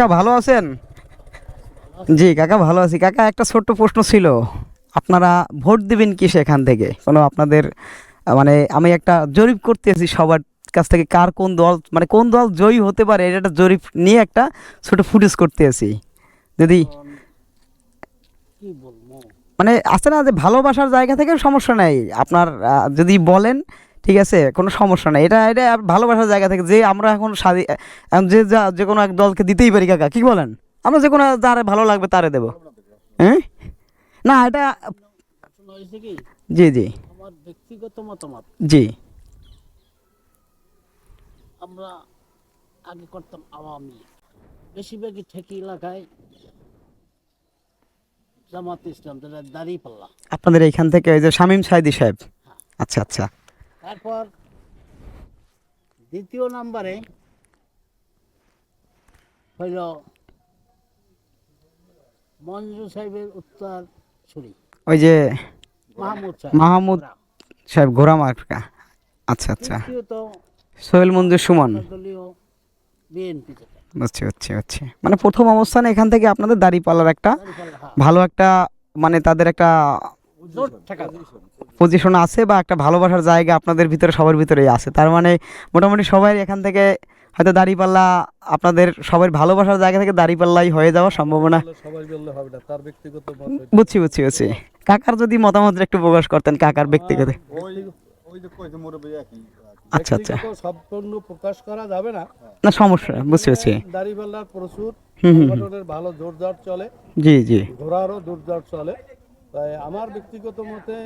কাকা ভালো আছেন? জি, কাকা ভালো আছি। কাকা, একটা ছোট্ট প্রশ্ন ছিল। আপনারা ভোট দিবেন কি সেখান থেকে? কোনো আপনাদের মানে আমি একটা জরিপ করতেছি সবার কাছ থেকে, কার কোন দল মানে কোন দল জয়ী হতে পারে, এটা একটা জরিপ নিয়ে একটা ছোট ফুটেজ করতে আছি যদি মানে আছে না যে ভালোবাসার জায়গা থেকে সমস্যা নাই। আপনার যদি বলেন ঠিক আছে? কোনো সমস্যা নাই। এটা এটা ভালোবাসার জায়গা থেকে যে আমরা এখন স্বাধী এখন যে যা- যে কোনো এক দলকে দিতেই পারি কাকা কী বলেন? আমরা যে কোনো যারে ভালো লাগবে তারে দেবো। হ্যাঁ? না এটা জি জি। আমার ব্যক্তিগত মতামত। জি। আমরা আগে করতাম আওয়ামী বেশিরভাগই ঠেকি এলাকায় জামাত ইসলাম দাঁড়িয়ে পাল্লা। আপনাদের এইখান থেকে ওই যে শামীম সাইদি সাহেব? আচ্ছা আচ্ছা। তারপর দ্বিতীয় নাম্বারে হইল মঞ্জু সাহেবের উত্তর ছুরি। ওই যে মাহমুদ সাহেব। মাহমুদ সাহেব ঘোড়া মার্কা আচ্ছা আচ্ছা। সোহেল মঞ্জুর সুমন। বিএনপি বুঝছি বুঝছি বুঝছি। মানে প্রথম অবস্থানে এখান থেকে আপনাদের দাঁড়িপাল্লার একটা হ্যাঁ। ভালো একটা মানে তাদের একটা পজিশন আছে বা একটা ভালোবাসার জায়গা আপনাদের ভিতরে সবার ভিতরেই আছে। তার মানে মোটামুটি সবাই এখান থেকে হয়তো দাঁড়িপাল্লা আপনাদের সবার ভালোবাসার জায়গা থেকে দাঁড়িপাল্লাই হয়ে যাওয়ার সম্ভাবনা। সবাই বললে হবে না তার ব্যক্তিগত মত বুঝছি বুঝছি বুঝছি। কাকার যদি মতামত একটু প্রকাশ করতেন কাকার ব্যক্তিগত। ওই ওই যে কইছে মুরব্বী একই। আচ্ছা আচ্ছা। ব্যক্তিগত সম্পূর্ণ প্রকাশ করা যাবে না। না সমস্যা বুঝছি বুঝছি। দাড়িপাল্লার প্রচুর ভালো জোরদার চলে। জি জি। ঘোড়ারও জোরদার চলে। তাই আমার ব্যক্তিগত মতে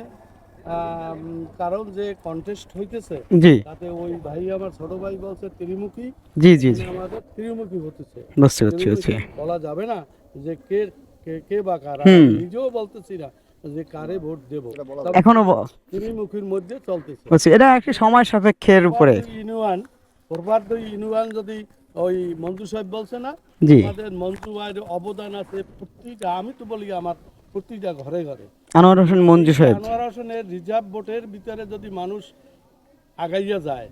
কারণ যে কন্টেস্ট হইতেছে জি। তাতে ওই ভাই আমার ছোট ভাই বলছে ত্রিমুখী জি জি জি। আমাদের ত্রিমুখী হতেছে। বুঝছি বুঝছি বুঝছি। বলা যাবে না যে কে কে কে বা কারা নিজেও বলতেছি না যে কারে ভোট দেব। এখনও ত্রিমুখীর মধ্যে চলতেছে। বুঝছি এটা একটি সময় সাপেক্ষের উপরে। ইউনিয়ন প্রভাত ইউনিয়ন যদি ওই মঞ্জু সাহেব বলছে না আমাদের মঞ্জু ভাইয়ের অবদান আছে প্রতিটা আমি তো বলি আমার প্রতিটা ঘরে ঘরে। আনোয়ার হোসেন মঞ্জু সাহেব। আনোয়ার হোসেনের রিজার্ভ ভোটের ভিতরে যদি মানুষ আগাইয়া যায়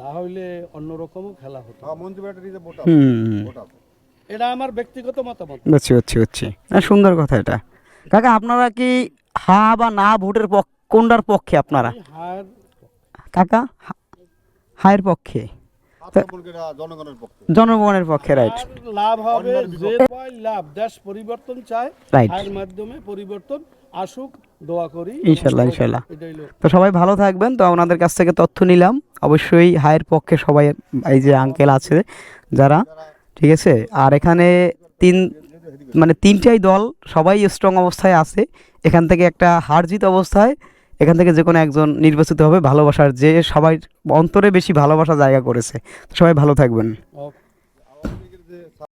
তাহলে অন্যরকমও খেলা হতো। হুম এটা আমার ব্যক্তিগত মতামত। বুঝছি বুঝছি বুঝছি। না সুন্দর কথা এটা। কাকা আপনারা কি হা বা না ভোটের পক্ষ কোনটার পক্ষে আপনারা? কাকা হায়ের পক্ষে। জনগণের পক্ষে। রাইট লাভ হবে যে লাভ। দেশ পরিবর্তন চায় মাধ্যমে পরিবর্তন আসুক দোয়া করি। ইনশাল্লাহ, ইনশাল্লাহ। তো সবাই ভালো থাকবেন। তো ওনাদের কাছ থেকে তথ্য নিলাম। অবশ্যই হায়ের পক্ষে সবাই এই যে আঙ্কেল আছে যারা ঠিক আছে? আর এখানে তিন মানে তিনটাই দল সবাই স্ট্রং অবস্থায় আছে। এখান থেকে একটা হার জিত অবস্থায় এখান থেকে যে কোনো একজন নির্বাচিত হবে ভালোবাসার যে সবাই অন্তরে বেশি ভালোবাসা জায়গা করেছে। সবাই ভালো থাকবেন।